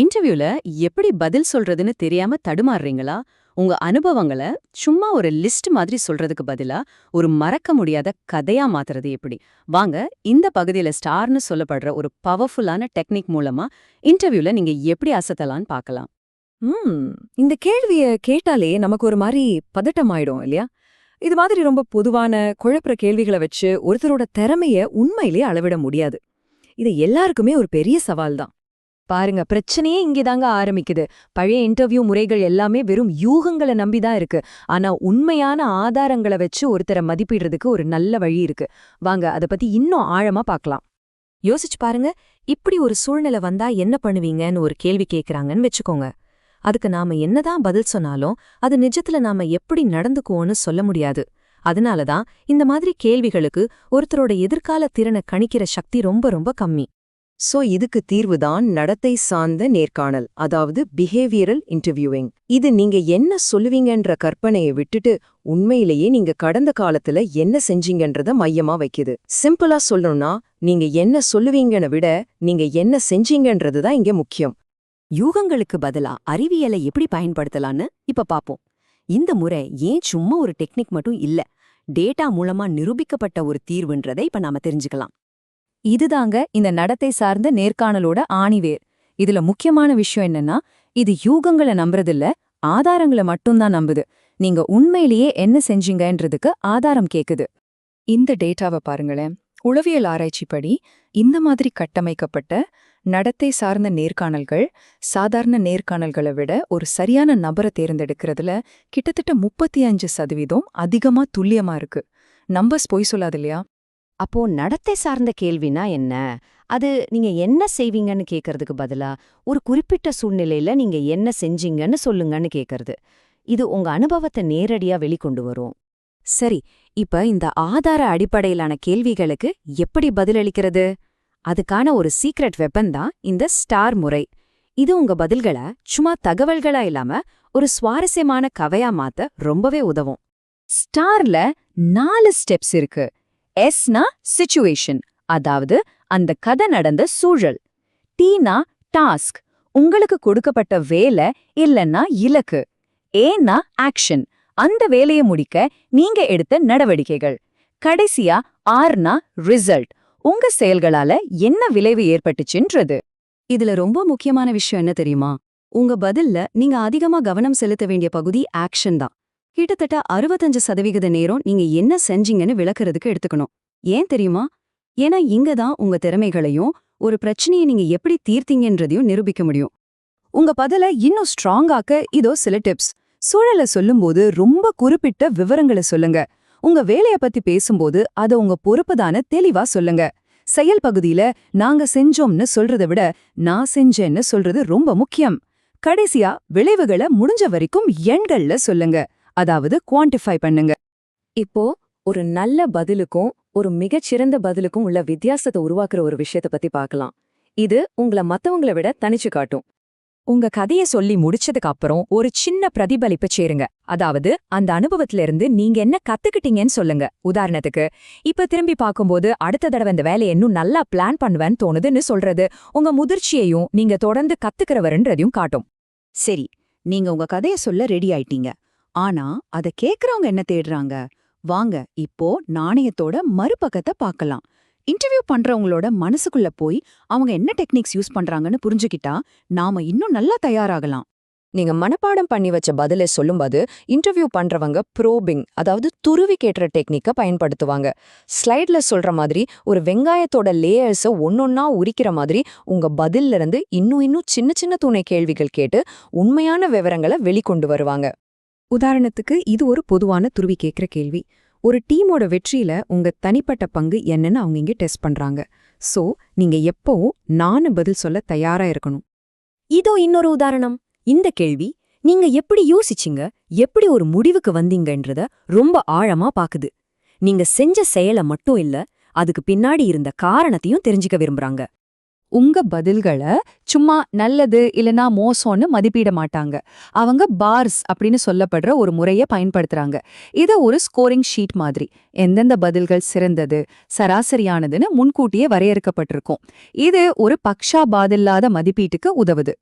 இன்டர்வியூல எப்படி பதில் சொல்றதுன்னு தெரியாம தடுமாறுறீங்களா? உங்க அனுபவங்களை சும்மா ஒரு லிஸ்ட் மாதிரி சொல்றதுக்கு பதிலா ஒரு மறக்க முடியாத கதையா மாத்துறது எப்படி? வாங்க இந்த பகுதியில ஸ்டார்னு சொல்லப்படுற ஒரு பவர்ஃபுல்லான டெக்னிக் மூலமா இன்டர்வியூல நீங்க எப்படி அசத்தலாம்னு பார்க்கலாம். ம் இந்த கேள்விய கேட்டாலே நமக்கு ஒரு மாதிரி பதட்டமாயிடும் இல்லையா? இது மாதிரி ரொம்ப பொதுவான குழப்புற கேள்விகளை வச்சு ஒருத்தரோட திறமைய உண்மையிலேயே அளவிட முடியாது. இது எல்லாருக்குமே ஒரு பெரிய சவால் தான் பாருங்க பிரச்சனையே இங்கேதாங்க ஆரம்பிக்குது. பழைய இன்டர்வியூ முறைகள் எல்லாமே வெறும் யூகங்களை நம்பி தான் இருக்கு. ஆனா உண்மையான ஆதாரங்களை வச்சு ஒருத்தரை மதிப்பிடுறதுக்கு ஒரு நல்ல வழி இருக்கு. வாங்க அத பத்தி இன்னும் ஆழமா பார்க்கலாம். யோசிச்சு பாருங்க இப்படி ஒரு சூழ்நிலை வந்தா என்ன பண்ணுவீங்கன்னு ஒரு கேள்வி கேக்குறாங்கன்னு வச்சுக்கோங்க. அதுக்கு நாம என்னதான் பதில் சொன்னாலும் அது நிஜத்துல நாம எப்படி நடந்துக்குவோன்னு சொல்ல முடியாது. அதனாலதான் இந்த மாதிரி கேள்விகளுக்கு ஒருத்தரோட எதிர்கால திறனை கணிக்கிற சக்தி ரொம்ப ரொம்ப கம்மி. சோ இதுக்கு தீர்வுதான் நடத்தை சார்ந்த நேர்காணல் அதாவது பிஹேவியரல் இன்டர்வியூவிங் இது நீங்க என்ன சொல்லுவீங்கன்ற கற்பனையை விட்டுட்டு உண்மையிலேயே நீங்க கடந்த காலத்துல என்ன செஞ்சீங்கன்றத மையமா வைக்குது. சிம்பிளா சொல்லணும்னா நீங்க என்ன சொல்லுவீங்கன்னு விட நீங்க என்ன செஞ்சீங்கன்றது தான் இங்க முக்கியம். யூகங்களுக்கு பதிலா அறிவியலை எப்படி பயன்படுத்தலான்னு இப்ப பாப்போம். இந்த முறை ஏன் சும்மா ஒரு டெக்னிக் மட்டும் இல்ல டேட்டா மூலமா நிரூபிக்கப்பட்ட ஒரு தீர்வுன்றதை இப்ப நாம தெரிஞ்சுக்கலாம். இதுதாங்க இந்த நடத்தை சார்ந்த நேர்காணலோட ஆணிவேர். இதுல முக்கியமான விஷயம் என்னன்னா இது யூகங்களை நம்புறதில்ல ஆதாரங்களை மட்டும்தான் நம்புது. நீங்க உண்மையிலேயே என்ன செஞ்சீங்கன்றதுக்கு ஆதாரம் கேக்குது. இந்த டேட்டாவை பாருங்களேன். உளவியல் ஆராய்ச்சிப்படி இந்த மாதிரி கட்டமைக்கப்பட்ட நடத்தை சார்ந்த நேர்காணல்கள் சாதாரண நேர்காணல்களை விட ஒரு சரியான நபரை தேர்ந்தெடுக்கிறதுல கிட்டத்தட்ட முப்பத்தி அஞ்சு சதவீதம் அதிகமா துல்லியமா இருக்கு. நம்பர்ஸ் பொய் சொல்லாது இல்லையா? அப்போ நடத்தை சார்ந்த கேள்வினா என்ன? அது நீங்க என்ன செய்வீங்கன்னு கேக்கறதுக்கு பதிலா ஒரு குறிப்பிட்ட சூழ்நிலையில நீங்க என்ன செஞ்சீங்கன்னு சொல்லுங்கன்னு கேக்கறது. இது உங்க அனுபவத்தை நேரடியா வெளிக்கொண்டு வரும். சரி இப்ப இந்த ஆதார அடிப்படையிலான கேள்விகளுக்கு எப்படி பதிலளிக்கிறது? அதுக்கான ஒரு சீக்ரெட் வெப்பன் தான் இந்த ஸ்டார் முறை. இது உங்க பதில்களை சும்மா தகவல்களா இல்லாம ஒரு சுவாரஸ்யமான கவையா மாத்த ரொம்பவே உதவும். ஸ்டார்ல நாலு ஸ்டெப்ஸ் இருக்கு. எஸ்னா சிச்சுவேஷன் அதாவது அந்த கதை நடந்த சூழல். டீனா டாஸ்க் உங்களுக்கு கொடுக்கப்பட்ட வேலை இல்லைன்னா இலக்கு. ஏன்னா ஆக்ஷன் அந்த வேலையை முடிக்க நீங்க எடுத்த நடவடிக்கைகள். கடைசியா ஆர்னா ரிசல்ட் உங்க செயல்களால என்ன விளைவு ஏற்பட்டுச்சுன்றது. இதுல ரொம்ப முக்கியமான விஷயம் என்ன தெரியுமா? உங்க பதில்ல நீங்க அதிகமா கவனம் செலுத்த வேண்டிய பகுதி ஆக்ஷன் தான். கிட்டத்தட்ட அறுபத்தஞ்சு சதவிகித நேரம் நீங்க என்ன செஞ்சீங்கன்னு விளக்குறதுக்கு எடுத்துக்கணும். ஏன் தெரியுமா? ஏன்னா இங்க தான் உங்க திறமைகளையும் ஒரு பிரச்சனையை நீங்க எப்படி தீர்த்தீங்கன்றதையும் நிரூபிக்க முடியும். உங்க பதில இன்னும் ஸ்ட்ராங்காக்க இதோ சில டிப்ஸ் சூழலை சொல்லும்போது ரொம்ப குறிப்பிட்ட விவரங்களை சொல்லுங்க. உங்க வேலைய பத்தி பேசும்போது அத உங்க பொறுப்புதான தெளிவா சொல்லுங்க. செயல் பகுதியில நாங்க செஞ்சோம்னு சொல்றதை விட நான் செஞ்சேன்னு சொல்றது ரொம்ப முக்கியம். கடைசியா விளைவுகளை முடிஞ்ச வரைக்கும் எண்கள்ல சொல்லுங்க. அதாவது குவான்டிஃபை பண்ணுங்க. இப்போ ஒரு நல்ல பதிலுக்கும் ஒரு மிகச்சிறந்த பதிலுக்கும் உள்ள வித்தியாசத்தை உருவாக்குற ஒரு விஷயத்தை பத்தி பார்க்கலாம். இது உங்கள மத்தவங்கள விட தனிச்சு காட்டும். உங்க கதைய சொல்லி முடிச்சதுக்கு அப்புறம் ஒரு சின்ன பிரதிபலிப்பு சேருங்க. அதாவது அந்த அனுபவத்துல இருந்து நீங்க என்ன கத்துக்கிட்டீங்கன்னு சொல்லுங்க. உதாரணத்துக்கு இப்ப திரும்பி பார்க்கும்போது அடுத்த தடவை இந்த வேலையை இன்னும் நல்லா பிளான் பண்ணுவேன்னு தோணுதுன்னு சொல்றது உங்க முதிர்ச்சியையும் நீங்க தொடர்ந்து கத்துக்கிறவருன்றதையும் காட்டும். சரி நீங்க உங்க கதைய சொல்ல ரெடி ஆயிட்டீங்க. ஆனா அத கேக்குறவங்க என்ன தேடுறாங்க? வாங்க இப்போ நாணயத்தோட மறுபக்கத்தை பார்க்கலாம் இன்டர்வியூ பண்றவங்களோட மனசுக்குள்ள போய் அவங்க என்ன டெக்னிக்ஸ் யூஸ் பண்றாங்கன்னு புரிஞ்சுக்கிட்டா நாம இன்னும் நல்லா தயாராகலாம். நீங்க மனப்பாடம் பண்ணி வச்ச பதிலை சொல்லும்போது இன்டர்வியூ பண்றவங்க ப்ரோபிங் அதாவது துருவி கேட்டுற டெக்னிக்க பயன்படுத்துவாங்க. ஸ்லைட்ல சொல்ற மாதிரி ஒரு வெங்காயத்தோட லேயர்ஸை ஒன்னொன்னா உரிக்கிற மாதிரி உங்க பதில்ல இருந்து இன்னும் இன்னும் சின்ன சின்ன துணை கேள்விகள் கேட்டு உண்மையான விவரங்களை வெளிக்கொண்டு வருவாங்க. உதாரணத்துக்கு இது ஒரு பொதுவான துருவி கேட்குற கேள்வி. ஒரு டீமோட வெற்றியில உங்க தனிப்பட்ட பங்கு என்னன்னு அவங்க இங்க டெஸ்ட் பண்றாங்க. சோ நீங்க எப்பவும் நானு பதில் சொல்ல தயாரா இருக்கணும். இதோ இன்னொரு உதாரணம். இந்த கேள்வி நீங்க எப்படி யோசிச்சீங்க? எப்படி ஒரு முடிவுக்கு வந்தீங்கன்றத ரொம்ப ஆழமா பாக்குது. நீங்க செஞ்ச செயலை மட்டும் இல்ல அதுக்கு பின்னாடி இருந்த காரணத்தையும் தெரிஞ்சுக்க விரும்புறாங்க. உங்க பதில்களை சும்மா நல்லது இல்லனா மோசம்னு மதிப்பிட மாட்டாங்க. அவங்க பார்ஸ் அப்படின்னு சொல்லப்படுற ஒரு முறையை பயன்படுத்துறாங்க. இதை ஒரு ஸ்கோரிங் ஷீட் மாதிரி. எந்தெந்த பதில்கள் சிறந்தது சராசரியானதுன்னு முன்கூட்டியே வரையறுக்கப்பட்டிருக்கும். இது ஒரு பக்ஷா பாதில்லாத மதிப்பீட்டுக்கு உதவுது.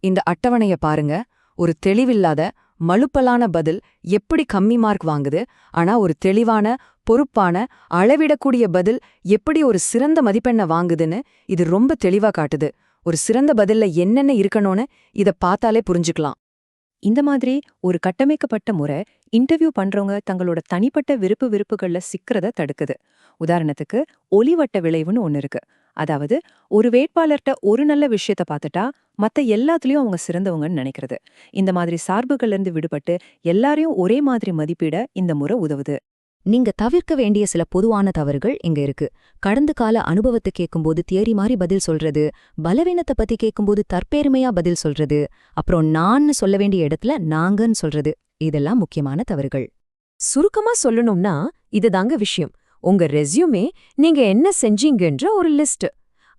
இந்த அட்டவணைய பாருங்க. ஒரு தெளிவில்லாத மழுப்பலான பதில் எப்படி கம்மி மார்க் வாங்குது ஆனா ஒரு தெளிவான பொறுப்பான அளவிடக்கூடிய பதில் எப்படி ஒரு சிறந்த மதிப்பெண்ணை வாங்குதுன்னு இது ரொம்ப தெளிவா காட்டுது. ஒரு சிறந்த பதில்ல என்னென்ன இருக்கணும்னு இத பார்த்தாலே புரிஞ்சுக்கலாம். இந்த மாதிரி ஒரு கட்டமைக்கப்பட்ட முறை இன்டர்வியூ பண்றவங்க தங்களோட தனிப்பட்ட விருப்பு விருப்புகள்ல சிக்கிறத தடுக்குது. உதாரணத்துக்கு ஒளிவட்ட விளைவுன்னு ஒன்னு இருக்கு. அதாவது ஒரு வேட்பாளர்கிட்ட ஒரு நல்ல விஷயத்த பார்த்துட்டா மத்த எல்லாத்துலயும் அவங்க சிறந்தவங்கன்னு நினைக்கிறது. இந்த மாதிரி சார்புகள்ல இருந்து விடுபட்டு எல்லாரையும் ஒரே மாதிரி மதிப்பிட இந்த முறை உதவுது. நீங்க தவிர்க்க வேண்டிய சில பொதுவான தவறுகள் இங்க இருக்கு. கடந்த கால அனுபவத்தை கேட்கும்போது தியரி மாதிரி பதில் சொல்றது பலவீனத்தை பத்தி கேட்கும்போது தற்பெருமையா பதில் சொல்றது அப்புறம் நான்னு சொல்ல வேண்டிய இடத்துல நாங்கன்னு சொல்றது இதெல்லாம் முக்கியமான தவறுகள். சுருக்கமா சொல்லணும்னா இதுதாங்க விஷயம். உங்க ரெஸ்யூமே நீங்க என்ன செஞ்சீங்கன்ற ஒரு லிஸ்ட்.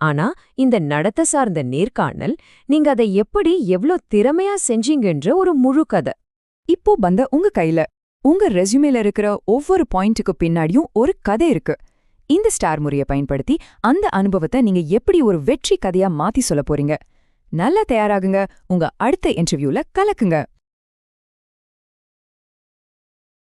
ஆனா இந்த நடத்த சார்ந்த நேர்காணல் நீங்க அதை எப்படி எவ்ளோ திறமையா செஞ்சீங்கன்ற ஒரு முழு கதை. இப்போ பந்த உங்க கையில. உங்க ரெஸ்யூமேல இருக்கிற ஒவ்வொரு பாயிண்ட்டுக்கு பின்னாடியும் ஒரு கதை இருக்கு. இந்த ஸ்டார் முறையை பயன்படுத்தி அந்த அனுபவத்தை நீங்க எப்படி ஒரு வெற்றி கதையா மாத்தி சொல்ல போறீங்க? நல்லா தயாராகுங்க. உங்க அடுத்த இன்டர்வியூல கலக்குங்க.